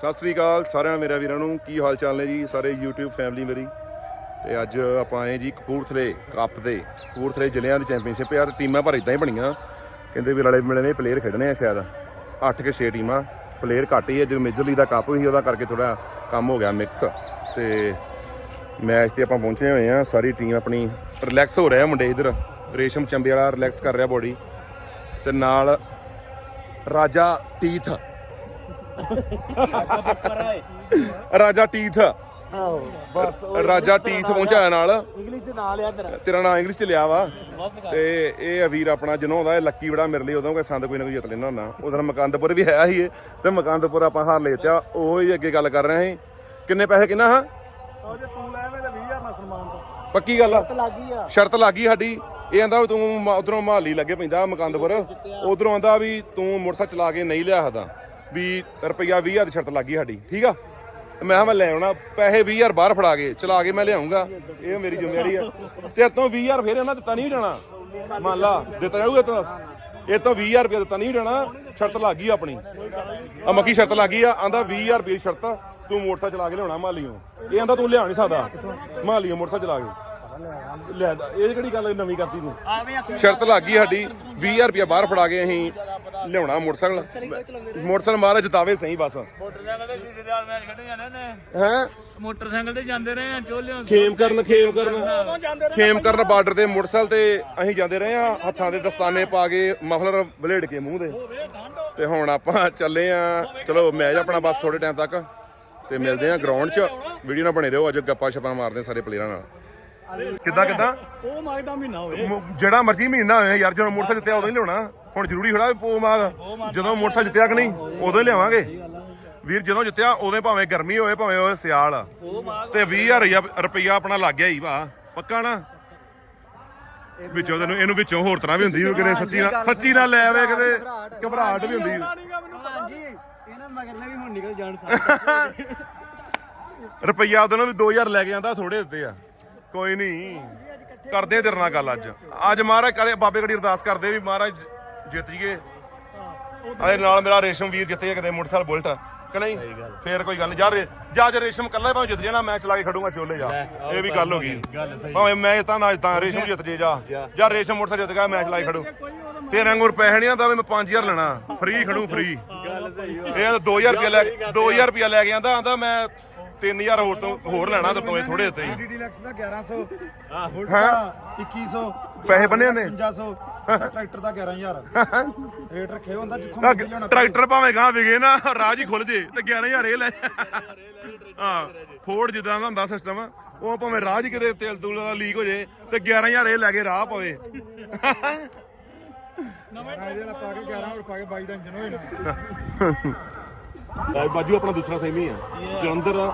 ਸਤਿ ਸ੍ਰੀ ਅਕਾਲ ਸਾਰਿਆਂ ਮੇਰਾ ਵੀਰਾਂ ਨੂੰ, ਕੀ ਹਾਲ ਚਾਲ ਨੇ ਜੀ ਸਾਰੇ YouTube ਫੈਮਿਲੀ ਮੇਰੀ? ਤੇ ਅੱਜ ਆਪਾਂ ਆਏ ਜੀ ਕਪੂਰਥਲੇ, ਕੱਪ ਦੇ, ਕਪੂਰਥਲੇ ਜ਼ਿਲ੍ਹਿਆਂ ਦੀ ਚੈਂਪੀਅਨਸ਼ਿਪ ਯਾਰ ਟੀਮਾਂ ਪਰ ਇਦਾਂ ਹੀ ਬਣੀਆਂ। ਕਹਿੰਦੇ ਵੀ ਲੜੇ ਮਿਲੇ ਨੇ ਪਲੇਅਰ ਖੇਡਣੇ ਆ ਸ਼ਾਇਦ। 8 ਕੇ 6 ਟੀਮਾਂ ਪਲੇਅਰ ਘੱਟ ਹੀ ਹੈ ਜਦੋਂ ਮੇਜਰ ਲੀਗ ਦਾ ਕੱਪ ਸੀ, ਉਹਦਾ ਕਰਕੇ ਥੋੜਾ ਕੰਮ ਹੋ ਗਿਆ ਮਿਕਸ ਤੇ ਮੈਚ ਤੇ ਆਪਾਂ ਪਹੁੰਚੇ ਹੋਏ ਆ, ਸਾਰੀ ਟੀਮ ਆਪਣੀ ਰਿਲੈਕਸ ਹੋ ਰਿਹਾ ਮੁੰਡੇ ਇਧਰ। ਰੇਸ਼ਮ ਚੰਬੇ ਵਾਲਾ ਰਿਲੈਕਸ ਕਰ ਰਿਹਾ ਬੋਡੀ ਤੇ ਨਾਲ ਰਾਜਾ ਤੀਥ ਰਾਜਾ ਟੀਥ। ਆਹੋ ਬਸ ਰਾਜਾ ਟੀਥ ਪਹੁੰਚਾਇਆ ਨਾਲ। ਇੰਗਲਿਸ਼ ਚ ਨਾਲ ਆ ਤੇਰਾ। ਤੇਰਾ ਨਾਮ ਇੰਗਲਿਸ਼ ਚ ਲਿਆ ਵਾ। ਤੇ ਇਹ ਆ ਵੀਰ ਆਪਣਾ ਜਿਹਨੂੰ ਆਉਂਦਾ ਇਹ ਲੱਕੀ ਬੜਾ ਮੇਰੇ ਲਈ ਉਦੋਂ ਕੋਈ ਸੰਦ ਕੋਈ ਨਾ ਕੋਈ ਜਿੱਤ ਲੈਣਾ ਹੁੰਦਾ। ਉਧਰ ਮਕੰਦਪੁਰ ਵੀ ਹੈ ਹੀ ਇਹ। ਤੇ ਮਕੰਦਪੁਰ ਆਪਾਂ ਹਾਰ ਲਿਆ ਉਹ ਹੀ ਅੱਗੇ ਗੱਲ ਕਰ ਰਹੇ ਸੀ। ਕਿੰਨੇ ਪੈਸੇ ਕਿੰਨਾ ਹਾਂ? ਉਹ ਜੇ ਤੂੰ ਲੈ ਮੈਂ ਤਾਂ 20000 ਨਾਲ ਸਨਮਾਨ ਤੋਂ। ਪੱਕੀ ਗੱਲ ਆ। ਲੱਗੀ ਆ। ਸ਼ਰਤ ਲੱਗੀ ਸਾਡੀ। ਇਹ ਆਂਦਾ ਵੀ ਤੂੰ ਉਧਰੋਂ ਮਹਾਲੀ ਲੱਗੇ ਪੈਂਦਾ ਮਕੰਦਪੁਰ। ਉਧਰੋਂ ਆਂਦਾ ਵੀ ਤੂੰ ਮੋਟਰਸਾਈਕਲ ਚਲਾ ਕੇ ਨਹੀਂ ਲਿਆ ਸਕਦਾ। ਵੀ ਰੁਪਈਆ 20000 ਦੀ ਸ਼ਰਤ ਲੱਗੀ ਸਾਡੀ ਠੀਕ ਆ? ਤੇ ਮੈਂ ਕਿਹਾ ਮੈਂ ਲੈ ਆਉਣਾ ਪੈਸੇ 20000 ਬਾਹਰ ਫੜਾ ਕੇ ਚਲਾ ਕੇ ਮੈਂ ਲਿਆਉਂਗਾ। ਇਹ ਮੇਰੀ ਜ਼ਿੰਮੇਵਾਰੀ ਆ। ਤੇ ਤੋਂ 20000 ਫੇਰ ਇਹਨਾਂ ਦਿੱਤਾ ਨਹੀਂ ਜਾਣਾ ਮੰਨ ਲਾ ਦਿੱਤਾ ਜਾਊਗਾ ਤਾਂ। ਇਹ ਤੋਂ 20000 ਰੁਪਏ ਦਿੱਤਾ ਨਹੀਂ ਜਾਣਾ ਸ਼ਰਤ ਲੱਗੀ ਆਪਣੀ। ਆ ਮੱਕੀ ਸ਼ਰਤ ਲੱਗੀ ਆ ਆਂਦਾ 20000 ਰੁਪਏ ਦੀ ਸ਼ਰਤ ਤੂੰ ਮੋਟਰਸਾਈਕਲ ਚਲਾ ਕੇ ਲਿਆਉਣਾ ਮਾਲੀਓ। ਇਹ ਆਂਦਾ ਤੂੰ ਲਿਆ ਨਹੀਂ ਸਕਦਾ। ਮਾਲੀਓ ਮੋਟਰਸਾਈਕਲ ਚਲਾ ਕੇ। ਲੈ ਇਹ ਕਿਹੜੀ ਗੱਲ ਨਵੀਂ ਕਰਤੀ ਤੂੰ। ਸ਼ਰਤ ਲੱਗ ਸਾਡੀ 20000 ਰੁਪਏ ਬਾਹਰ ਫੜਾ ਕੇ ਅਸੀਂ ਲਿਆਉਣਾ ਮੋਟਰਸਾਈਕਲ। ਮੋਟਰਸਾਈਕਲ ਮਾਰਾ ਜਿਤਾਵੇ ਸਹੀ ਬਸ। ਮੋਟਰਸਾਈਕਲ ਤੇ ਸ਼ੀਸ਼ੇਦਾਰ ਮੈਚ ਖੇਡਣ ਜਾਂਦੇ ਨੇ ਹੈ? ਮੋਟਰਸਾਈਕਲ ਤੇ ਜਾਂਦੇ ਰਹੇ ਆ ਚੋਲਿਆਂ ਖੇਮ ਕਰਨ ਖੇਮ ਕਰਨ। ਖੇਮ ਕਰਨ ਬਾਰਡਰ ਤੇ ਮੋਟਰਸਾਈਕਲ ਤੇ ਅਸੀਂ ਜਾਂਦੇ ਰਹੇ ਆ ਹੱਥਾਂ ਦੇ ਦਸਤਾਨੇ ਪਾ ਕੇ ਮਫਲਰ ਵਲੇੜ ਕੇ ਮੂੰਹ ਦੇ। ਤੇ ਹੁਣ ਆਪਾਂ ਚੱਲੇ ਆ ਚਲੋ ਮੈਚ ਆਪਣਾ ਬਸ ਥੋੜੇ ਟਾਈਮ ਤੱਕ। ਤੇ ਮਿਲਦੇ ਆ ਗਰਾਊਂਡ 'ਚ। ਵੀਡੀਓ ਨਾਲ ਬਣੇ ਰਹੋ ਅੱਜ ਗੱਪਾਂ ਛੱਪਾਂ ਮਾਰਦੇ ਆ ਸਾਰੇ ਪਲੇਅਰਾਂ ਨਾਲ। ਕਿੱਦਾਂ ਕਿੱਦਾਂ? ਉਹ ਮੰਗਦਾ ਮਹੀਨਾ ਹੋਵੇ ਮ- ਜਿਹੜਾ ਮਰਜ਼ੀ ਮਹੀਨਾ ਹੋਇਆ ਯਾਰ ਜਦੋਂ ਮੋਟਰਸਾਈਕਲ ਜਿੱਤਿਆ ਉਦੋਂ ਹੀ ਲਿਆਉਣਾ। ਹੁਣ ਜ਼ਰੂਰੀ ਥੋੜਾ ਪੋ ਮਾਗ। ਜਦੋਂ ਮੋਟਰਸਾਈਕਲ ਜਿੱਤਿਆ ਕਿ ਨਹੀਂ ਉਦੋਂ ਹੀ ਲਿਆਵਾਂਗੇ। ਵੀਰ ਜਦੋਂ ਜਿੱਤਿਆ ਉਦੋਂ ਭਾਵੇਂ ਗਰਮੀ ਹੋਵੇ ਭਾਵੇਂ ਹੋਵੇ ਸਿਆਲ। ਤੇ 20000 ਰੁਪਈਆ ਆਪਣਾ ਲੱਗ ਗਿਆ ਹੀ ਭਾ। ਪੱਕਾ ਨਾ? ਵਿੱਚੋਂ ਤੈਨੂੰ ਇਹਨੂੰ ਵਿੱਚੋਂ ਹੋਰ ਤਰ੍ਹਾਂ ਵੀ ਹੁੰਦੀ ਉਹ ਕਿਤੇ ਸੱਚੀ ਨਾਲ ਸੱਚੀ ਨਾਲ ਲੈ ਆਵੇ ਕਿਤੇ ਘਬਰਾਹਟ ਵੀ ਹੁੰਦੀ। ਹਾਂਜੀ ਇਹਨਾਂ ਮਗਰਲੇ ਵੀ ਹੁਣ ਨਿਕਲ ਜਾਣ ਸਾਰੇ। ਰੁਪਈਆ ਉਹਦੋਂ ਵੀ 2000 ਲੈ ਕੇ ਆਂਦਾ ਥੋੜੇ ਦਿੱਤੇ ਆ। ਕੋਈ ਨਹੀਂ। ਕਰਦੇ ਆ ਤੇਰੇ ਨਾਲ ਗੱਲ ਅੱਜ। ਅੱਜ ਮਹਾਰਾਜ ਕਰੇ ਬਾਬੇ ਗੜੀ ਅਰਦਾਸ ਕਰਦੇ ਵੀ ਮਹਾਰਾਜ ਜਿੱਤ ਜੀਏ ਅਰੇ ਨਾਲ ਮੇਰਾ ਰੇਸ਼ਮ ਵੀਰ ਜਿੱਤੇ ਕਿਤੇ ਮੋਟਰਸਾਈਕਲ ਬੁਲਟ ਕਿ ਨਹੀਂ? ਫੇਰ ਕੋਈ ਗੱਲ ਨਹੀਂ ਜਾ ਰੇ ਜਾ ਜੇ ਰੇਸ਼ਮ ਕੱਲਾ ਭਾਵੇਂ ਜਿੱਤ ਜਾਣਾ ਮੈਂ ਚਲਾ ਕੇ ਖੜੂੰਗਾ ਛੋਲੇ ਜਾ। ਇਹ ਵੀ ਗੱਲ ਹੋ ਗਈ। ਭਾਵੇਂ ਮੈਂ ਤਾਂ ਨਾ ਤਾਂ ਰੇਸ਼ਮ ਜਿੱਤ ਜੇ। ਜਾ। ਜਾ ਰੇਸ਼ਮ ਮੋਟਰਸਾਈਕਲ ਜਿੱਤ ਗਿਆ ਮੈਂ ਚਲਾ ਕੇ ਖੜੂ। ਤੇਰੇ ਵਾਂਗੂ ਪੈਸੇ ਨਹੀਂ ਆਂਦਾ ਵੀ ਮੈਂ 5000 ਲੈਣਾ। ਫ੍ਰੀ ਖੜੂ ਫ੍ਰੀ। ਗੱਲ ਸਹੀ ਇਹ ਤਾਂ 2000 ਰੁਪਏ ਲੈ 2000 ਰੁਪਏ ਲੈ ਕੇ ਆਂਦਾ ਆਂਦਾ ਮੈਂ 3000 ਹੋਰ ਤੋਂ ਹੋਰ ਲੈਣਾ ਤੇ ਤੋਏ ਥੋੜੇ ਦਿੱਤੇ ਹੀ। ਡੀਲੈਕਸ ਦਾ 1100 ਬੁਲਟ ਹੈਂ? ਦਾ 2100 ਪੈਸੇ ਬੰਨੇ ਨੇ 5500 ਟਰੈਕਟਰ ਦਾ 11000 ਰੇਟ ਰੱਖੇ ਹੁੰਦਾ ਜਿੱਥੋਂ ਮਰਜ਼ੀ ਲਿਆਉਣਾ। ਟਰੈਕਟਰ ਭਾਵੇਂ ਗਾਂ ਵਿਗੇ ਨਾ ਰਾਜ ਹੀ ਖੁੱਲ ਜੇ ਤੇ 11000 ਇਹ ਲੈ। ਹਾਂ ਫੋਰਡ ਜਿੱਦਾਂ ਦਾ ਹੁੰਦਾ ਸਿਸਟਮ ਉਹ ਭਾਵੇਂ ਰਾਜ ਕਿਤੇ ਤੇਲ ਤੂਲ ਦਾ ਲੀਕ ਹੋ ਜੇ ਤੇ 11000 ਇਹ ਲੈ ਕੇ ਰਾਹ ਪਵੇ। ਇਹਦੇ ਨਾਲ ਪਾ ਕੇ 11 ਹੋਰ ਪਾ ਕੇ 22 ਦਾ ਇੰਜਨ ਹੋ ਜਾਣਾ ਬਾਜੂ ਆਪਣਾ ਦੂਸਰਾ ਸੈਮੀ ਆ। ਜਲੰਧਰ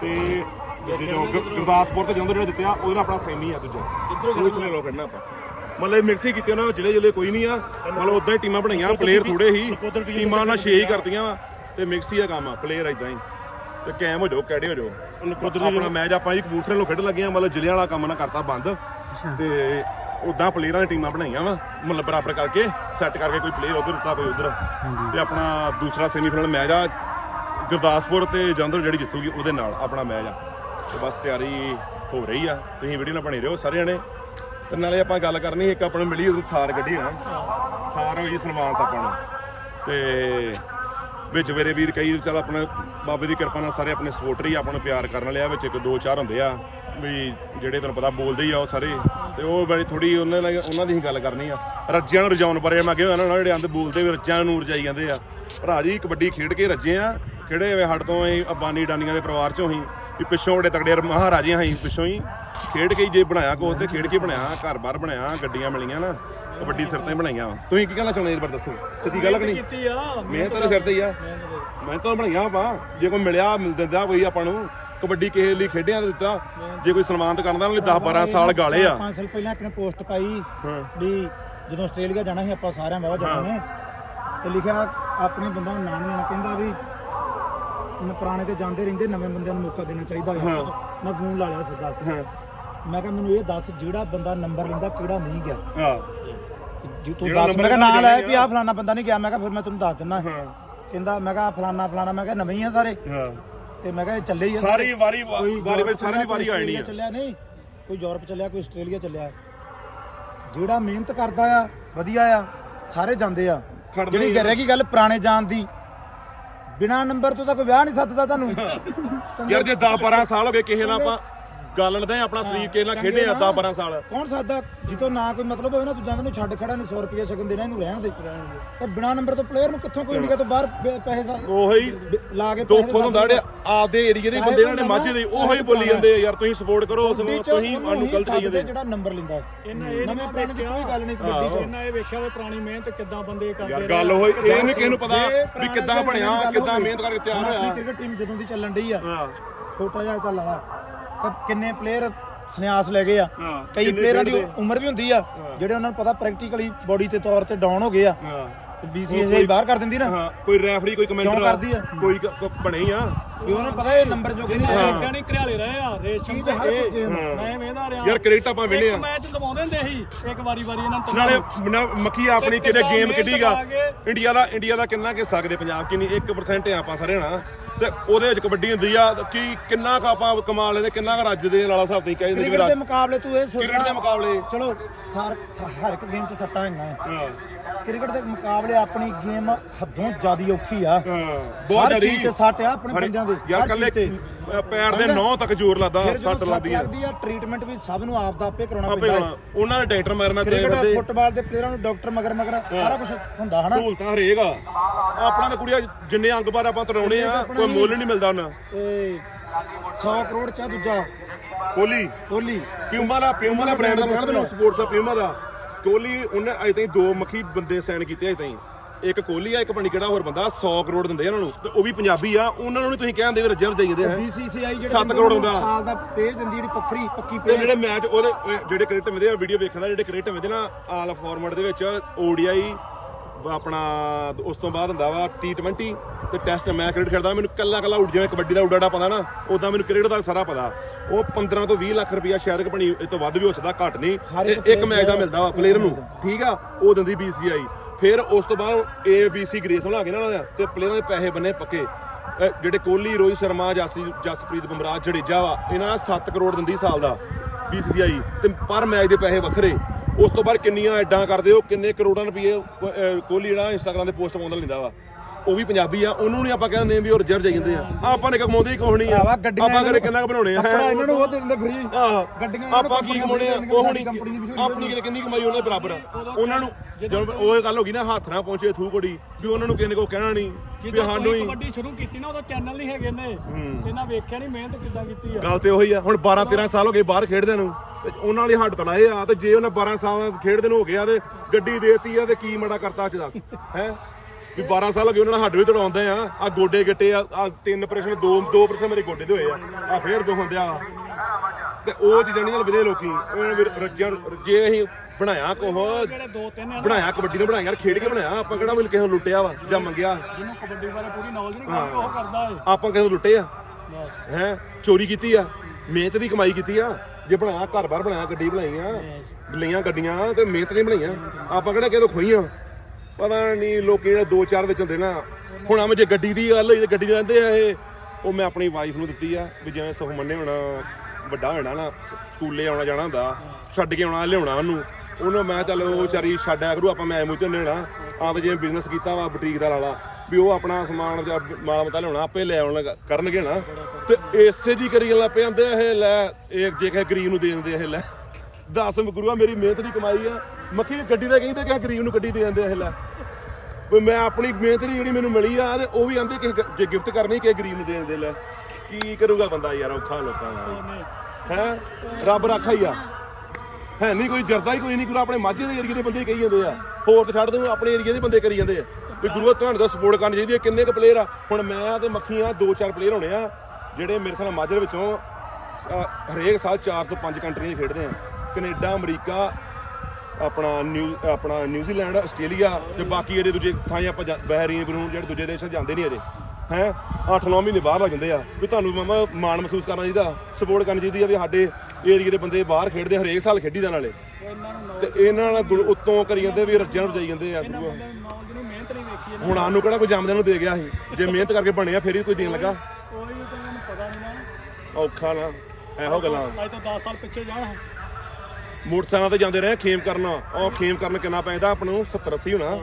ਤੇ ਗੁਰਦਾਸਪੁਰ ਤੇ ਜਲੰਧਰ ਜਿਹੜਾ ਦਿੱਤਿਆ ਉਹਦਾ ਆਪਣਾ ਸੈਮੀ ਆ ਦੂਜਾ। ਉਹ ਚਲੇ ਲੋ ਕੱਢਣਾ ਆਪਾਂ। ਮਤਲਬ ਮਿਕਸ ਹੀ ਕੀਤੇ ਉਹਨਾਂ ਜ਼ਿਲ੍ਹੇ ਜ਼ਿਲ੍ਹੇ ਕੋਈ ਨਹੀਂ ਆ। ਮਤਲਬ ਉਦਾਂ ਹੀ ਟੀਮਾਂ ਬਣਾਈਆਂ ਪਲੇਅਰ ਥੋੜੇ ਹੀ। ਟੀਮਾਂ ਨਾਲ 6 ਹੀ ਕਰਤੀਆਂ ਵਾਂ, ਤੇ ਮਿਕਸ ਹੀ ਆ ਕੰਮ ਆ ਪਲੇਅਰ ਇਦਾਂ ਹੀ। ਤੇ ਕੈਮ ਹੋ ਜਾਓ ਕੈੜੇ ਹੋ ਜਾਓ। ਆਪਣਾ ਮੈਚ ਆਪਾਂ ਜੀ ਕਬੂਤਰੇ ਨੂੰ ਖੇਡ ਲੱਗੇ ਆ ਮਤਲਬ ਜ਼ਿਲ੍ਹਿਆਂ ਵਾਲਾ ਕੰਮ ਨਾ ਕਰਤਾ ਬੰਦ। ਤੇ ਉਦਾਂ ਪਲੇਅਰਾਂ ਦੀਆਂ ਟੀਮਾਂ ਬਣਾਈਆਂ ਵਾ ਮਤਲਬ ਬਰਾਬਰ ਕਰਕੇ ਸੈੱਟ ਕਰਕੇ ਕੋਈ ਪਲੇਅਰ ਉਧਰ ਦਿੱਤਾ ਕੋਈ ਉਧਰ। ਤੇ ਆਪਣਾ ਦੂਸਰਾ ਸੈਮੀਫਾਈਨਲ ਮੈਚ ਆ ਗੁਰਦਾਸਪੁਰ ਤੇ ਜਲੰਧਰ ਜਿਹੜੀ ਜਿੱਤੂਗੀ ਉਹਦੇ ਨਾਲ ਆਪਣਾ ਮੈਚ ਆ। ਤੇ ਬਸ ਤਿਆਰੀ ਹੋ ਰਹੀ ਆ ਤੁਸੀਂ ਵੀਡੀਓ ਨਾਲ ਬਣੇ ਰਹੋ ਸਾਰੇ ਜਣੇ ਤੇ ਨਾਲੇ ਆਪਾਂ ਗੱਲ ਕਰਨੀ, ਇੱਕ ਆਪਾਂ ਨੂੰ ਮਿਲੀ ਉਹ ਥਾਰ ਗੱਡੀ ਹੋਣਾ ਥਾਰ ਹੋਈ ਸਨਮਾਨਤ ਆਪਾਂ ਨੂੰ। ਤੇ ਵਿੱਚ ਮੇਰੇ ਵੀਰ ਕਈ ਚੱਲ ਆਪਣੇ ਬਾਬੇ ਦੀ ਕਿਰਪਾ ਨਾਲ ਸਾਰੇ ਆਪਣੇ ਸਪੋਰਟਰ ਹੀ ਆਪਾਂ ਨੂੰ ਪਿਆਰ ਕਰਨ ਵਾਲੇ ਆ, ਵਿੱਚ ਇੱਕ ਦੋ ਚਾਰ ਹੁੰਦੇ ਆ, ਵੀ ਜਿਹੜੇ ਤੁਹਾਨੂੰ ਪਤਾ ਬੋਲਦੇ ਹੀ ਆ ਉਹ ਸਾਰੇ। ਤੇ ਉਹ ਬੜੀ ਥੋੜੀ ਉਹਨਾਂ ਨਾਲ, ਉਹਨਾਂ ਦੀ ਹੀ ਗੱਲ ਕਰਨੀ ਆ। ਰੱਜਿਆਂ ਨੂੰ ਰਜਾਉਣ ਬਾਰੇ ਮੈਂ ਕਿਹਾ, ਉਹਨਾਂ ਜਿਹੜੇ ਆਂਦੇ ਬੋਲਦੇ ਵੀ ਰੱਜਿਆਂ ਨੂੰ ਰਜਾਈ ਜਾਂਦੇ ਆ। ਭਰਾ ਜੀ, ਕਬੱਡੀ ਖੇਡ ਕੇ ਰੱਜੇ ਆ। ਕਿਹੜੇ ਹੋਏ ਹੱਡ ਤੋਂ ਅਸੀਂ ਅਬਾਨੀ ਡਾਨੀਆਂ ਦੇ ਪਰਿਵਾਰ ਚੋਂ ਹੀ ਵੀ ਪਿੱਛੋਂ ਬੜੇ ਤਕੜੇ ਮਹਾਰਾਜੇ ਹਾਂ ਪਿੱਛੋਂ ਹੀ। ਖੇਡ ਕੇ ਹੀ ਜੇ ਬਣਾਇਆ ਕੋਸ ਤੇ ਖੇਡ ਕੇ ਬਣਾਇਆ ਘਰ-ਬਾਰ ਬਣਾਇਆ ਗੱਡੀਆਂ ਮਿਲੀਆਂ ਨਾ ਕਬੱਡੀ ਸਿਰ ਤੇ ਬਣਾਈਆਂ ਵਾ। ਤੁਸੀਂ ਕੀ ਕਹਿਣਾ ਚਾਹੁੰਦੇ ਇਸ ਬਾਰੇ ਦੱਸੋ? ਸਿੱਧੀ ਗੱਲ ਕਿ ਨਹੀਂ? ਕੀਤੀ ਆ ਮੈਂ ਤੇਰੇ ਸਿਰ ਤੇ ਹੀ ਆ। ਮੈਂ ਤਾਂ ਬਣਾਈਆਂ ਆਪਾਂ ਜੇ ਕੋਈ ਮਿਲਿਆ ਮਿਲ ਦਿੰਦਾ ਕੋਈ ਆਪਾਂ ਨੂੰ। ਕਬੱਡੀ ਕਿਸੇ ਲਈ ਖੇਡਿਆਂ ਦਾ ਦਿੱਤਾ ਜੇ ਕੋਈ ਸਨਮਾਨਿਤ ਕਰਦਾ ਉਹਨੇ 10 12 ਸਾਲ ਗਾਲੇ ਆ। 5 ਸਾਲ ਪਹਿਲਾਂ ਇੱਕ ਨੇ ਪੋਸਟ ਪਾਈ ਵੀ ਜਦੋਂ ਆਸਟ੍ਰੇਲੀਆ ਜਾਣਾ ਸੀ ਆਪਾਂ ਸਾਰਿਆਂ ਬਾਬਾ ਜਾਣਾ ਨੇ। ਤੇ ਲਿਖਿਆ ਆਪਣੇ ਬੰਦਾ ਨੂੰ ਨਾਂ ਨਹੀਂ ਲੈਣਾ ਕਹਿੰਦਾ ਵੀ ਪੁਰਾਣੇ ਤੇ ਜਾਂਦੇ ਰਹਿੰਦੇ ਨਵੇਂ ਬੰਦਿਆਂ ਨੂੰ ਮੌਕਾ ਦੇਣਾ ਚਾਹੀਦਾ ਹੈ। ਮੈਂ ਫੋਨ ਲਾ ਲਿਆ ਸਿੱਧਾ। ਮੈਂ ਕਿਹਾ ਮੈਨੂੰ ਇਹ ਦੱਸ ਜਿਹੜਾ ਬੰਦਾ ਨੰਬਰ ਲੈਂਦਾ ਕਿਹੜਾ ਨਹੀਂ ਗਿਆ। ਹਾਂ। ਜੀ ਤੂੰ ਜਿਹੜਾ ਦੱਸ number ਮੈਂ ਕਿਹਾ ਨਾਂ ਲੈ ਗਿਆ ਵੀ ਆ ਫਲਾਣਾ ਬੰਦਾ ਨਹੀਂ ਗਿਆ ਮੈਂ ਕਿਹਾ ਫਿਰ ਮੈਂ ਤੈਨੂੰ ਦੱਸ ਦਿੰਦਾ। ਕਹਿੰਦਾ ਮੈਂ ਕਿਹਾ ਫਲਾਨਾ ਫਲਾਨਾ ਮੈਂ ਕਿਹਾ ਨਵੇਂ ਹੀ ਆ ਸਾਰੇ। ਹਾਂ। ਤੇ ਮੈਂ ਕਿਹਾ ਇਹ ਚੱਲੇ ਹੀ ਆ ਸਾਰੀ ਵਾਰੀ ਵਾਰੀ ਯੂਰਪ ਵਾਰੀ ਸਾਰਿਆਂ ਦੀ ਵਾਰੀ ਚੱਲਿਆ, ਆਣੀ ਕੋਈ ਆ। ਚੱਲਿਆ ਨਹੀਂ ਕੋਈ ਯੂਰਪ ਚੱਲਿਆ ਕੋਈ ਆਸਟ੍ਰੇਲੀਆ ਚੱਲਿਆ। ਜਿਹੜਾ ਮਿਹਨਤ ਕਰਦਾ ਆ ਵਧੀਆ ਆ ਸਾਰੇ ਜਾਂਦੇ ਆ। ਖੜਦੇ ਜਿਹੜੀ ਹੀ ਆ। ਰਹਿ ਗਈ ਗੱਲ ਪੁਰਾਣੇ ਜਾਣ ਦੀ। ਬਿਨਾ ਨੰਬਰ ਤੋਂ ਤਾਂ ਕੋਈ ਵਿਆਹ ਨਹੀਂ ਸੱਦਦਾ ਤੁਹਾਨੂੰ। ਯਾਰ ਜੇ 10 12 ਸਾਲ ਹੋ ਗਏ ਕਿਸੇ ਨਾਲ ਆਪਾਂ ਗੱਲ ਲਦੇ ਆਪਣਾ ਸਰੀਰ ਕਿਸੇ ਨਾਲ ਖੇਡੇ ਆ 10 12 ਸਾਲ। ਕੌਣ ਸਾਦਾ? ਜਿੱਤੋਂ ਨਾ ਕੋਈ ਮਤਲਬ ਹੋਵੇ ਨਾ ਤੂੰ ਜਾਂਦਾ ਨੂੰ ਛੱਡ ਖੜਾ ਨੇ 100 ਰੁਪਏ ਸ਼ਗਨ ਦੇਣਾ ਇਹਨੂੰ ਰਹਿਣ ਦੇ। ਤਾਂ ਬਿਨਾ ਨੰਬਰ ਤੋਂ ਪਲੇਅਰ ਨੂੰ ਕਿੱਥੋਂ ਕੋਈ ਇੰਡੀਆ ਤੋਂ ਬਾਹਰ ਪੈਸੇ ਸਾ- ਉਹੀ ਲਾ ਕੇ ਦੁੱਖ ਹੁੰਦਾ ਜਿਹੜੇ ਆਪਦੇ ਏਰੀਏ ਦੇ ਬੰਦੇ ਇਹਨਾਂ ਨੇ ਮਾਝੇ ਦੇ ਉਹੀ ਬੋਲੀ ਜਾਂਦੇ ਯਾਰ ਤੁਸੀਂ ਸਪੋਰਟ ਕਰੋ ਤੁਸੀਂ ਸਾਨੂੰ ਗਲਤ ਕਹੀ ਜਾਂਦੇ ਜਿਹੜਾ ਨੰਬਰ ਲੈਂਦਾ ਹੈ। ਇਹਨਾਂ ਇਹ ਨਵੇਂ ਪੁਰਾਣੇ ਦੀ ਕੋਈ ਗੱਲ ਨਹੀਂ ਕਬੱਡੀ ਚ। ਇਹਨਾਂ ਇਹ ਵੇਖਿਆ ਵੀ ਪੁਰਾਣੀ ਮਿਹਨਤ ਕਿੱਦਾਂ ਬੰਦੇ ਕਰਦੇ ਯਾਰ ਗੱਲ ਹੋਈ ਇਹ ਨਹੀਂ ਕਿਸੇ ਨੂੰ ਪਤਾ ਜੇ ਵੀ ਕਿੱਦਾਂ ਬਣਿਆ ਦੀ ਕਿੱਦਾਂ। ਮਿਹਨਤ ਕਰਕੇ ਤਿਆਰ ਆਪਣੀ ਹੋਇਆ। ਕ੍ਰਿਕਟ ਟੀਮ ਜਦੋਂ ਦੀ ਚੱਲਣ ਡਈ ਆ ਹਾਂ। ਛੋਟਾ ਜਿਹਾ ਚੱਲ ਵਾਲਾ। ਕ- ਕਿੰਨੇ ਪਲੇਅਰ ਸੰਨਿਆਸ ਲੈ ਗਏ ਆ। ਹਾਂ, ਕਈ ਕਿੰਨੇ ਪਲੇਅਰਾਂ ਦੀ ਖੇਡਦੇ? ਉਮਰ ਵੀ ਹੁੰਦੀ ਆ ਜਿਹੜੇ ਉਹਨਾਂ ਨੂੰ ਪਤਾ ਪ੍ਰੈਕਟੀਕਲੀ ਬੋਡੀ ਤੇ ਤੌਰ ਤੇ ਡਾਊਨ ਹੋ ਗਏ ਆ। ਹਾਂ। ਬੀਸੀਸੀਆਈ ਬਾਹਰ ਕਰ ਦਿੰਦੀ ਨਾ। ਹਾਂ ਕੋਈ ਰੈਫਰੀ ਕੋਈ ਕਮੈਂਟਰ ਕਿਉਂ ਕਰਦੀ ਆ? ਕੋਈ ਕ- ਕ- ਬਣੇ ਹੀ ਆ। ਵੀ ਉਹਨਾਂ ਨੂੰ ਪਤਾ ਇਹ ਨੰਬਰ ਜੋ ਕਿ ਨਹੀਂ ਰਹੇ ਵੇਖਿਆ ਨਹੀਂ ਘਰਿਆਲੇ ਰਹੇ ਆ ਰੇਸ਼ਮ ਚੀਜ਼ ਹਰ ਕੋਈ game ਆ। ਮੈਂ ਵੇਖਦਾ ਰਿਹਾ। ਯਾਰ ਕ੍ਰਿਕਟ ਆਪਾਂ ਵੇਖਦੇ ਆ। ਮੈਚ ਦਵਾਉਂਦੇ ਹੁੰਦੇ ਸੀ ਇੱਕ ਵਾਰੀ ਵਾਰੀ ਇਹਨਾਂ ਨੂੰ ਨਾਲੇ ਨਾ ਮੱਖੀ ਆਪਣੀ ਕਿਹੜੇ ਗੇਮ ਮਿਹਨਤ ਕਿੱਡੀਗਾ ਲਾ ਕੇ। ਇੰਡੀਆ ਦਾ ਇੰਡੀਆ ਦਾ ਕਿੰਨਾ ਕਿ ਸਕਦੇ ਪੰਜਾਬ ਕਿੰਨੀ 1% ਆ ਆਪਾਂ ਸਾਰੇ ਹਣਾ ਤੇ ਉਹਦੇ ਵਿੱਚ ਕਬੱਡੀ ਹੁੰਦੀ ਆ ਕੀ ਕਿੰਨਾ ਕੁ ਆਪਾਂ ਕਮਾ ਲੈਂਦੇ ਕਿੰਨਾ ਕੁ ਰੱਜ ਦੇ ਲਾਲਾ ਸਾਹਿਬ ਤੁਸੀਂ ਕਹਿੰਦੇ ਕ੍ਰਿਕਟ ਦੇ ਮੁਕਾਬਲੇ ਤੂੰ ਇਹ ਸੋਚ ਕ੍ਰਿਕਟ ਦੇ ਮੁਕਾਬਲੇ। ਚਲੋ ਸਾਰ ਹਰ ਇੱਕ ਗੇਮ 'ਚ ਸੱਟਾਂ ਹੈਗੀਆਂ ਆ। ਹਾਂ। ਕ੍ਰਿਕਟ ਦੇ ਮੁਕਾਬਲੇ ਆਪਣੀ ਗੇਮ ਹੱਦੋਂ ਜ਼ਿਆਦੀ ਔਖੀ ਆ। ਬਹੁਤ ਚੀਜ਼ ਤੇ ਸੱਟ ਆ ਆਪਣੇ ਬੰਦਿਆਂ ਦੇ ਯਾਰ ਕੱਲੇ। ਪੈਰ ਦੇ ਨੌ ਤੱਕ ਜ਼ੋਰ ਜਦੋਂ ਸੱਟ ਲੱਗਦੀ ਆ। ਲੱਗਦੀ ਆ ਟ੍ਰੀਟਮੈਂਟ ਵੀ ਸਭ ਨੂੰ ਆਪ ਦਾ ਆਪੇ ਕਰਾਉਣਾ। ਪੈਂਦਾ ਉਹਨਾਂ ਨੇ ਡਾਕਟਰ ਮਾਰਨਾ ਕਰੇ ਕ੍ਰਿਕਟ ਫੁੱਟਬਾਲ ਦੇ ਪਲੇਅਰਾਂ ਨੂੰ ਡਾਕਟਰ ਮਗਰ ਮਗਰ ਸਾਰਾ ਕੁਝ ਹੁੰਦਾ ਹਨਾ? ਸਹੂਲਤਾਂ ਹਰੇਕ ਆ। ਆਪਣਾ ਤਾਂ ਕੁੜੀਆਂ ਜਿੰਨੇ ਅੰਗ ਬਾਰ ਆਪਾਂ ਤਰਾਉਣੇ ਆ ਕੋਈ ਮੁੱਲ ਨਹੀਂ ਮਿਲਦਾ ਉਹਨਾਂ। ਇਹ 100 ਕਰੋੜ ਚ ਦੂਜਾ। ਕੋਹਲੀ। ਕੋਹਲੀ। ਪਿਊਮਾ ਦਾ ਪਿਊਮਾ ਦਾ ਬ੍ਰਾਂਡ ਦਾ ਬ੍ਰਾਂਡ ਦਾ ਸਪੋਰਟਸ ਆ ਪਿਊਮਾ ਦਾ। ਕੋਹਲੀ ਉਹਨੇ ਅਜੇ ਤਾਈਂ ਦੋ ਮੱਖੀ ਬੰਦੇ ਸਾਈਨ ਕੀਤੇ ਅਜੇ ਤਾਈਂ। ਇੱਕ ਕੋਹਲੀ ਆ ਇੱਕ ਪਣੀ ਕਿਹੜਾ ਹੋਰ ਬੰਦਾ 100 ਕਰੋੜ ਦਿੰਦੇ ਆ ਉਹਨਾਂ ਨੂੰ। ਤੇ ਉਹ ਵੀ ਪੰਜਾਬੀ ਆ ਉਹਨਾਂ ਨੂੰ ਨਹੀਂ ਤੁਸੀਂ ਕਹਿੰਦੇ ਵੀ ਰੱਜਿਆ ਜਾਈਦੇ ਹੈ BCCI ਜਿਹੜੇ ਸੱਤ ਕਰੋੜ ਹੁੰਦਾ। ਸਾਲ ਦਾ ਪੇਜ ਦਿੰਦੀ ਜਿਹੜੀ ਪੱਖਰੀ ਪੱਕੀ ਤੇ ਪੇਜ ਜਿਹੜੇ ਮੈਚ ਉਹਦੇ ਉਹ ਜਿਹੜੇ ਕ੍ਰਿਕਟ ਮਿਲਦੇ ਆ ਵੀਡੀਓ ਵੇਖਣ ਦਾ ਜਿਹੜੇ ਕ੍ਰਿਕਟ ਮਿਲਦੇ ਨਾ ਆਲ ਫਾਰਮੈਟ ਦੇ ਵਿੱਚ ODI ਆਪਣਾ ਉਸ ਤੋਂ ਬਾਅਦ ਹੁੰਦਾ ਵਾ T20 ਤੇ ਟੈਸਟ ਮੈਂ ਕ੍ਰਿਕਟ ਖੇਡਦਾ ਮੈਨੂੰ ਕੱਲਾ ਕੱਲਾ ਉੱਡ ਜਿਵੇਂ ਕਬੱਡੀ ਦਾ ਉੱਡਾੜਾ ਪਤਾ ਨਾ ਉਦਾਂ ਮੈਨੂੰ ਕ੍ਰਿਕਟ ਦਾ ਸਾਰਾ ਪਤਾ। ਉਹ 15 ਤੋਂ 20 ਲੱਖ ਰੁਪਇਆ ਸ਼ਾਇਦ ਕਪਣੀ ਇਹ ਤੋਂ ਵੱਧ ਵੀ ਹੋ ਸਕਦਾ ਘੱਟ ਨਹੀਂ। ਤੇ ਇੱਕ ਮੈਚ ਦਾ ਮਿਲਦਾ ਵਾ ਪਲੇਅਰ ਨੂੰ ਠੀਕ ਆ? ਉਹ ਦਿੰਦੀ BCI ਫਿਰ ਉਸ ਤੋਂ ਬਾਅਦ ABC ਗ੍ਰੇਸ ਬਣਾ ਕੇ ਨਾ ਉਹਨਾਂ ਤੇ ਪਲੇਅਰਾਂ ਦੇ ਪੈਸੇ ਬੰਨੇ ਪੱਕੇ। ਜਿਹੜੇ ਕੋਹਲੀ ਰੋਹਿਤ ਸ਼ਰਮਾ ਜਾਸੀ ਜਸਪ੍ਰੀਤ ਬੁਮਰਾਹ ਜਡੇਜਾ ਵਾ ਇਹਨਾਂ 7 ਕਰੋੜ ਦਿੰਦੀ ਸਾਲ ਦਾ BCCI ਤੇ ਪਰ ਮੈਚ ਦੇ ਪੈਸੇ ਵੱਖਰੇ। ਉਸ ਤੋਂ ਬਾਅਦ ਕਿੰਨੀਆਂ ਐਡਾਂ ਕਰਦੇ ਹੋ ਕਿੰਨੇ ਕਰੋੜਾਂ ਰੁਪਏ ਅਹ, ਕੋਹਲੀ ਜਿਹੜਾ ਇੰਸਟਾਗ੍ਰਾਮ ਤੇ ਪੋਸਟ ਪਾਉਂਦਾ ਲੈਂਦਾ ਵਾ। ਉਹ ਵੀ ਪੰਜਾਬੀ ਆ ਉਹਨੂੰ ਨਹੀਂ ਆਪਾਂ ਕਹਿੰਦੇ ਵੀ ਉਹ ਰਿਜ਼ਰਵ ਜਾਈ ਜਾਂਦੇ ਆ। ਆਪਾਂ ਨੇ ਕਮਾਉਂਦੇ ਹੀ ਨਹੀਂ ਆ। ਗੱਡੀਆਂ ਆਪਾਂ ਕਰੇ ਕਿੰਨਾ ਕੁ ਬਣਾਉਣੇ ਆ ਕੱਪੜਾ ਇਹਨਾਂ ਨੂੰ ਉਹ ਦੇ ਦਿੰਦੇ ਫ੍ਰੀ ਆਹ, ਗੱਡੀਆਂ ਆਪਾਂ ਕੀ ਕਮਾਉਣੇ ਆ ਉਹ ਆਪਣੀ ਕਿਤੇ ਕਿੰਨੀ ਕਮਾਈ ਉਹਨੇ ਬਰਾਬਰ ਆ। ਉਹਨਾਂ ਨੂੰ ਜਦੋਂ ਉਹ ਗੱਲ ਹੋ ਗਈ ਨਾ ਹੱਥ ਨਾਲ ਪਹੁੰਚੇ ਥੂ ਕੋੜੀ ਵੀ ਉਹਨਾਂ ਨੂੰ ਕਿਸੇ ਨੇ ਕੋ ਕਹਿਣਾ ਨਹੀਂ ਵੀ ਸਾਨੂੰ ਹੀ ਕਬੱਡੀ ਸ਼ੁਰੂ ਕੀਤੀ ਨਾ ਉਦੋਂ ਚੈਨਲ ਨਹੀਂ ਹੈਗੇ ਨੇ। ਇਹਨਾਂ ਵੇਖਿਆ ਨਹੀਂ ਮਿਹਨਤ ਕਿੱਦਾਂ ਕੀਤੀ ਆ। ਗੱਲ ਤੇ ਉਹੀ ਆ ਹੁਣ 12 13 ਸਾਲ ਹੋ ਗਏ ਬਾਹਰ ਖੇਡਦੇ ਨੂੰ ਉਹਨਾਂ ਵਾਲੀ ਹੱਡ ਤਣਾ ਇਹ ਆ ਤੇ ਜੇ ਉਹਨਾਂ 12 ਸਾਲ ਖੇਡਦੇ ਨੂੰ ਹੋ ਗਿਆ ਤੇ ਗੱਡੀ ਦੇਤੀ ਆ ਤੇ ਕੀ ਮਾੜਾ ਕਰਤਾ ਅੱਜ ਦੱਸ ਹੈ? ਵੀ 12 ਸਾਲ ਹੋ ਗਏ ਉਹਨਾਂ ਨਾਲ ਹੱਡ ਵੀ ਤੜਾਉਂਦੇ ਆ। ਆ ਗੋਡੇ ਗਿੱਟੇ ਆ ਆ ਤਿੰਨ ਆਪਰੇਸ਼ਨ ਦੋ ਦੋ ਆਪਰੇਸ਼ਨ ਮੇਰੇ ਗੋਡੇ ਦੇ ਹੋਏ ਆ। ਆ ਫੇਰ ਦੋ ਹੁੰਦੇ ਆ। ਤੇ ਉਹ ਚੀਜ਼ਾਂ ਨਹੀਂ ਨਾਲ ਵਧੇ ਲੋਕੀ। ਉਹਨਾਂ ਨੇ ਵੀ ਰੱਜਿਆਂ ਨੂੰ- ਜੇ ਅਸੀਂ ਬਣਾਇਆ ਕੋਹ ਜਿਹੜੇ ਦੋ ਤਿੰਨ ਆ ਨਾ ਬਣਾਇਆ ਕਬੱਡੀ ਨੇ ਬਣਾਇਆ ਯਾਰ ਖੇਡ ਕੇ ਬਣਾਇਆ। ਆਪਾਂ ਕਿਹੜਾ ਮਿਲ ਨੂੰ ਲੁੱਟਿਆ ਵਾ ਜਾਂ ਮੰਗਿਆ? ਜਿਹਨੂੰ ਕਬੱਡੀ ਬਾਰੇ ਪੂਰੀ ਨੌਲੇਜ ਨਹੀਂ ਗੱਲ ਉਹ ਕਰਦਾ ਏ। ਆਪਾਂ ਕਿਸੇ ਨੂੰ ਲੁੱਟੇ ਆ। ਹੈ? ਚੋਰੀ ਕੀਤੀ ਆ। ਮਿਹਨਤ ਦੀ ਕਮਾਈ ਕੀਤੀ ਆ। ਜੇ ਬਣਾਇਆ ਘਰ-ਬਾਰ ਬਣਾਇਆ ਗੱਡੀ ਬਣਾਈ ਆ। ਲਈਆਂ ਗੱਡੀਆਂ ਤੇ ਮਿਹਨਤ ਨਹੀਂ ਬਣਾਈਆਂ। ਆਪਾਂ ਕਿਹੜਾ ਤੋਂ ਖੋਈਆਂ ਪਤਾ ਨਹੀਂ ਲੋਕੀ ਜਿਹੜੇ ਦੋ ਚਾਰ ਵਿੱਚ ਹੁੰਦੇ ਨਾ, ਹੁਣ ਆਵੇਂ ਜੇ ਗੱਡੀ ਦੀ ਗੱਲ ਹੋਈ ਗੱਡੀ ਲੈਂਦੇ ਆ ਇਹ। ਉਹ ਮੈਂ ਆਪਣੀ ਵਾਈਫ ਨੂੰ ਦਿੱਤੀ ਆ ਵੀ ਜਿਵੇਂ ਸੁਖ ਮੰਨੇ ਹੋਣਾ, ਵੱਡਾ ਹੋਣਾ ਨਾ, ਸਕੂਲੇ ਆਉਣਾ ਜਾਣਾ ਹੁੰਦਾ, ਛੱਡ ਕੇ ਆਉਣਾ, ਲਿਆਉਣਾ ਉਹਨੂੰ। ਉਹਨੂੰ ਮੈਂ ਚੱਲ ਉਹ ਵਿਚਾਰੀ ਛੱਡਿਆ ਕਰੂ, ਆਪਾਂ ਮੈਂ ਮੂੰਹ ਤੇ ਹੋਣਾ ਆਪ ਜਿਵੇਂ ਬਿਜ਼ਨਸ ਕੀਤਾ ਵਾ ਬੁਟੀਕ ਦਾ ਲਾਲਾ, ਵੀ ਉਹ ਆਪਣਾ ਸਮਾਨ ਜਾਂ ਮਾਲ ਮਤਾ ਲਿਆਉਣਾ, ਆਪੇ ਲੈ ਆਉਣ ਲੱਗਾ- ਕਰਨਗੇ ਨਾ। ਤੇ ਇਸੇ ਜੀ ਕਰੀ ਗੱਲਾਂ ਪਏ ਜਾਂਦੇ ਆ ਇਹ ਲੈ, ਇਹ ਜੇ ਕਿਸੇ ਗਰੀਬ ਨੂੰ ਦੇ ਦਿੰਦੇ ਆ ਇਹ ਲੈ। ਦੱਸ ਗੁਰੂਆ ਮੇਰੀ ਮਿਹਨਤ ਦੀ ਕਮਾਈ ਆ ਮੱਖੀ ਗੱਡੀ ਦਾ ਕਹਿੰਦੇ ਕਿ ਗਰੀਬ ਨੂੰ ਗੱਡੀ ਦੇ ਆ ਇਹ ਲੈ। ਵੀ ਮੈਂ ਆਪਣੀ ਮਿਹਨਤ ਦੀ ਜਿਹੜੀ ਮੈਨੂੰ ਮਿਲੀ ਆ ਤੇ ਉਹ ਵੀ ਆਂਦੇ ਕਿ ਜੇ ਗਿਫਟ ਕਰਨੀ ਕਿ ਗਰੀਬ ਨੂੰ ਦੇ ਦਿੰਦੇ ਲੈ। ਕੀ ਕਰੂਗਾ ਬੰਦਾ ਯਾਰ ਔਖਾ ਲੋਕਾਂ ਦਾ। ਹੈ? ਰੱਬ ਰਾਖਾ ਹੀ ਆ। ਹੈ ਨਹੀਂ ਕੋਈ ਜਰਦਾ ਹੀ ਕੋਈ ਨਹੀਂ ਗੁਰੂ ਆਪਣੇ ਮਾਝੇ ਦੇ ਏਰੀਏ ਦੇ ਬੰਦੇ ਕਹੀ ਜਾਂਦੇ ਆ। ਹੋਰ ਤੇ ਛੱਡ ਦੋ ਆਪਣੇ ਏਰੀਏ ਦੇ ਬੰਦੇ ਕਰੀ ਜਾਂਦੇ ਆ। ਵੀ ਗੁਰੂ ਤੁਹਾਨੂੰ ਦਾ ਸਪੋਰਟ ਕਰਨੀ ਚਾਹੀਦੀ ਹੈ ਕਿੰਨੇ ਕੁ ਪਲੇਅਰ ਆ? ਹੁਣ ਮੈਂ ਤੇ ਮੱਖੀਆਂ ਦੋ ਚਾਰ ਪਲੇਅਰ ਹੋਣੇ ਆ ਜਿਹੜੇ ਮੇਰੇ ਸਾਲ ਮਾਝੇ ਵਿੱਚੋਂ ਹਰੇਕ ਸਾਲ 4 ਤੋਂ 5 ਕੰਟਰੀਆਂ 'ਚ ਖੇਡਦੇ ਆ। ਕੈਨੇਡਾ ਅਮਰੀਕਾ ਆਪਣਾ ਨਿਊ ਆਪਣਾ ਨਿਊਜ਼ੀਲੈਂਡ ਆਸਟ੍ਰੇਲੀਆ ਤੇ ਬਾਕੀ ਜਿਹੜੇ ਦੂਜੇ ਥਾਂ ਆਪਾਂ ਜਾ- ਬਹਿਰੀਨ ਬਰੂਨ ਜਿਹੜੇ ਦੂਜੇ ਦੇਸ਼ਾਂ 'ਚ ਜਾਂਦੇ ਨਹੀਂ ਅਜੇ। ਹੈ? 8-9 ਮਹੀਨੇ ਬਾਹਰ ਲੱਗ ਜਾਂਦੇ ਆ। ਵੀ ਤੁਹਾਨੂੰ ਮਾਮਾ ਮਾਣ ਮਹਿਸੂਸ ਕਰਨਾ ਚਾਹੀਦਾ ਸਪੋਰਟ ਕਰਨੀ ਚਾਹੀਦੀ ਆ ਵੀ ਸਾਡੇ ਏਰੀਏ ਦੇ ਬੰਦੇ ਬਾਹਰ ਖੇਡਦੇ ਆ, ਹਰੇਕ ਸਾਲ ਖੇਡੀ ਦਾ ਨਾਲੇ ਇਹਨਾਂ ਤੇ ਇਹਨਾਂ ਨਾਲ ਗੁਰ- ਉੱਤੋਂ ਕਰੀ ਜਾਂਦੇ ਵੀ ਰੱਜਿਆਂ ਨੂੰ ਜਾਈ ਜਾਂਦੇ ਆ। ਮਿਹਨਤ ਨਹੀਂ ਵੇਖੀ ਵੇਖੀਏ ਹੁਣ ਆਨੂੰ ਕਿਹੜਾ ਕੋਈ ਜੰਮਦਿਆਂ ਨੂੰ ਦੇ ਗਿਆ ਸੀ? ਜੇ ਮਿਹਨਤ ਕਰਕੇ ਬਣਿਆ ਫੇਰ ਹੀ ਕੋਈ ਦੇਣ ਲੱਗਾ? ਉਹੀ ਤਾਂ ਮੈਨੂੰ ਪਤਾ ਨਹੀਂ ਨਾ। ਔਖਾ ਨਾ। ਇਹੋ ਗੱਲਾਂ। ਅੱਜ ਤੋਂ 10 ਸਾਲ ਪਿੱਛੇ ਜਾਣ। ਮੋਟਰਸਾਈਕਲਾਂ ਤੇ ਜਾਂਦੇ ਰਹੇ ਖੇਮ ਕਰਨ। ਉਹ ਖੇਮ ਕਰਨ ਕਿੰਨਾ ਪੈਂਦਾ? ਆਪਾਂ ਨੂੰ 70 80 ਹੋਣਾ।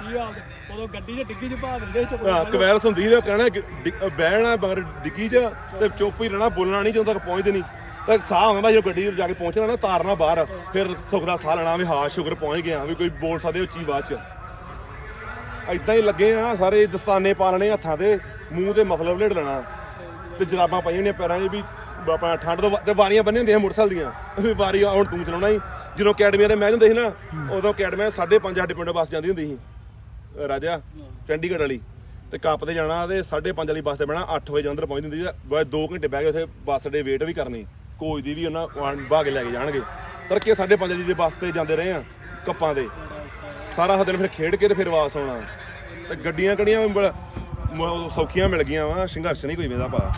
ਕੀ ਹਾਲ ਉਦੋਂ ਗੱਡੀ 'ਚ ਡਿੱਗੀ 'ਚ ਪਾ ਦਿੰਦੇ ਸੀ ਚੁੱਪ ਆਹ, ਕਵੈਲਸ ਹੁੰਦੀ ਸੀ ਕਹਿਣਾ ਕਿ ਡਿ- ਬਹਿਣਾ ਮਗਰ ਡਿੱਗੀ 'ਚ ਤੇ ਚੁੱਪ ਹੀ ਰਹਿਣਾ ਬੋਲਣਾ ਨਹੀਂ ਜਦੋਂ ਤੱਕ ਪਹੁੰਚਦੇ ਨਹੀਂ। ਤੇ ਸਾਹ ਆਉਂਦਾ ਜਦੋਂ ਗੱਡੀ 'ਚ ਜਾ ਕੇ ਪਹੁੰਚਣਾ ਨਾ ਤਾਰਨਾ ਬਾਹਰ ਫਿਰ ਸੁੱਖ ਦਾ ਸਾਹ ਲੈਣਾ ਵੀ ਹਾਂ ਸ਼ੁਕਰ ਪਹੁੰਚ ਗਿਆ ਵੀ ਕੋਈ ਬੋਲ ਸਕਦੇ ਉੱਚੀ ਬਾਅਦ 'ਚ। ਐਦਾਂ ਹੀ ਲੱਗੇ ਆ ਸਾਰੇ ਦਸਤਾਨੇ ਪਾ ਲੈਣੇ ਹੱਥਾਂ ਤੇ ਮੂੰਹ ਤੇ ਮਫਲਰ ਲੇੜ ਲੈਣਾ। ਤੇ ਜਰਾਬਾਂ ਪਾਈਆਂ ਨੇ ਪੈਰਾਂ 'ਚ ਵੀ ਆਪਣਾ ਠੰਡ ਤੋਂ ਵਾ- ਤੇ ਵਾਰੀਆਂ ਬੰਨੀਆਂ ਹੁੰਦੀਆਂ ਸੀ ਮੋਟਰਸਾਈਕਲ ਦੀਆਂ। ਵੀ ਵਾਰੀ ਆ, ਹੁਣ ਤੂੰ ਚਲਾਉਣਾ ਹੀ ਜਦੋਂ ਅਕੈਡਮੀਆਂ ਦੇ ਮੈਚ ਹੁੰਦੇ ਸੀ ਨਾ ਉਦੋਂ ਅਕੈਡਮੀਆਂ 5:30 ਸਾਡੇ ਪਿੰਡੋਂ ਬੱਸ ਜਾਂਦੀ ਹੁੰਦੀ ਸੀ। ਰਾਜਾ ਚੰਡੀਗੜ੍ਹ ਵਾਲੀ। ਤੇ ਕੱਪ ਤੇ ਜਾਣਾ ਤੇ 5:30 ਵਾਲੀ ਬੱਸ ਤੇ ਬਹਿਣਾ 8 ਵਜੇ ਜਲੰਧਰ ਪਹੁੰਚ ਜਾਂਦੀ ਸੀ। ਬਸ 2 ਘੰਟੇ ਬਹਿ ਕੇ ਉੱਥੇ ਬੱਸ ਦੇ ਵੇਟ ਵੀ ਕਰਨੀ। ਕੋਚ ਦੀ ਵੀ ਉਹਨਾਂ ਬਾਹ ਕੇ ਲੈ ਕੇ ਜਾਣਗੇ। ਤੜਕੇ 5:30 ਵਜੇ ਦੀ ਬੱਸ ਤੇ ਜਾਂਦੇ ਰਹੇ ਆ ਕੱਪਾਂ ਦੇ ਸਾਰਾ ਦਿਨ ਫਿਰ ਖੇਡ ਕੇ ਤੇ ਫਿਰ ਵਾਪਸ ਆਉਣਾ। ਤੇ ਗੱਡੀਆਂ ਕੜੀਆਂ ਸੌਖੀਆਂ ਮਿਲ ਗਈਆਂ ਵਾ ਸੰਘਰਸ਼ ਨਹੀਂ ਕੋਈ ਵੇਦਾ ਪਾ